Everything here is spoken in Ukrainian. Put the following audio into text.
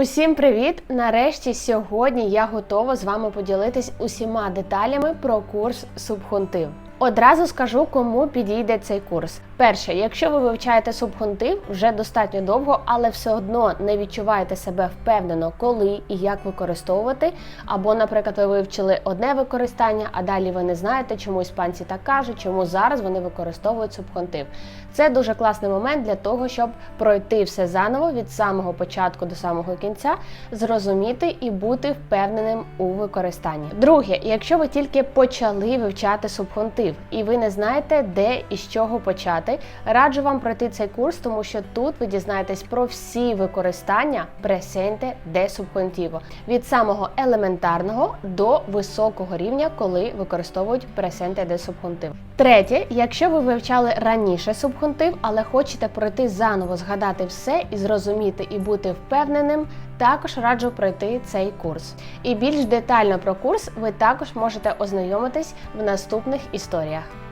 Усім привіт! Нарешті сьогодні я готова з вами поділитись усіма деталями про курс субхунтив. Одразу скажу, кому підійде цей курс. Перше, якщо ви вивчаєте субхунтив вже достатньо довго, але все одно не відчуваєте себе впевнено, коли і як використовувати. Або, наприклад, ви вивчили одне використання, а далі ви не знаєте, чому іспанці так кажуть, чому зараз вони використовують субхунтив. Це дуже класний момент для того, щоб пройти все заново від самого початку до самого кінця, зрозуміти і бути впевненим у використанні. Друге, якщо ви тільки почали вивчати субхунтив і ви не знаєте, де і з чого почати, раджу вам пройти цей курс, тому що тут ви дізнаєтесь про всі використання пресенте де субхунтиво від самого елементарного до високого рівня, коли використовують пресенте де субхунтив. Третє, якщо ви вивчали раніше субхунтив, але хочете пройти заново, згадати все і зрозуміти і бути впевненим, також раджу пройти цей курс. І більш детально про курс ви також можете ознайомитись в наступних історіях.